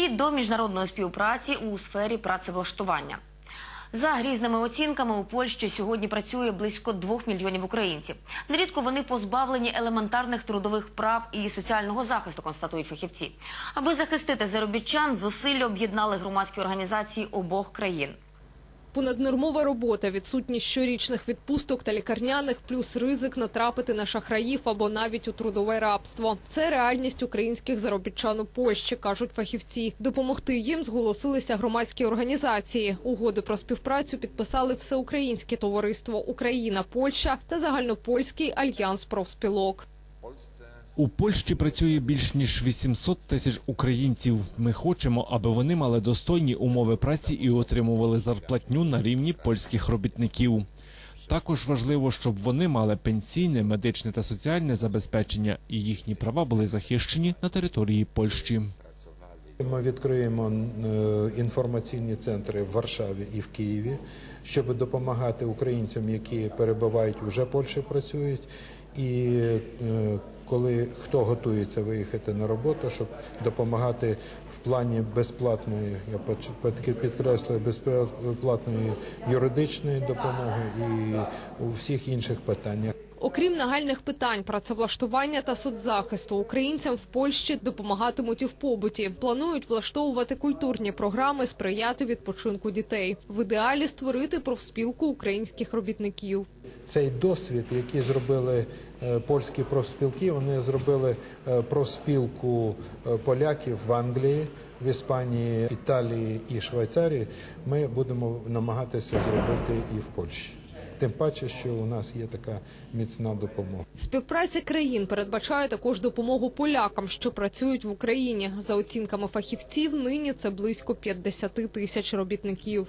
І до міжнародної співпраці у сфері працевлаштування. За різними оцінками у Польщі сьогодні працює близько двох мільйонів українців. Нерідко вони позбавлені елементарних трудових прав і соціального захисту, констатують фахівці. Аби захистити заробітчан, зусилля об'єднали громадські організації обох країн. Понаднормова робота, відсутність щорічних відпусток та лікарняних, плюс ризик натрапити на шахраїв або навіть у трудове рабство. Це реальність українських заробітчан у Польщі, кажуть фахівці. Допомогти їм зголосилися громадські організації. Угоди про співпрацю підписали Всеукраїнське товариство Україна, Польща та Загальнопольський альянс профспілок. У Польщі працює більш ніж 800 тисяч українців. Ми хочемо, аби вони мали достойні умови праці і отримували зарплатню на рівні польських робітників. Також важливо, щоб вони мали пенсійне, медичне та соціальне забезпечення, і їхні права були захищені на території Польщі. Ми відкриємо е, інформаційні центри в Варшаві і в Києві, щоб допомагати українцям, які перебувають уже Польщі, працюють, і е, коли хто готується виїхати на роботу, щоб допомагати в плані безплатної, я підкреслюю, безплатної юридичної допомоги і у всіх інших питаннях. Окрім нагальних питань працевлаштування та соцзахисту, українцям в Польщі допомагатимуть і в побуті. Планують влаштовувати культурні програми, сприяти відпочинку дітей. В ідеалі створити профспілку українських робітників. Цей досвід, який зробили е, польські профспілки, вони зробили е, профспілку е, поляків в Англії, в Іспанії, Італії і Швейцарії. Ми будемо намагатися зробити і в Польщі. Тим паче, що у нас є така міцна допомога. Співпраця країн передбачає також допомогу полякам, що працюють в Україні. За оцінками фахівців, нині це близько 50 тисяч робітників.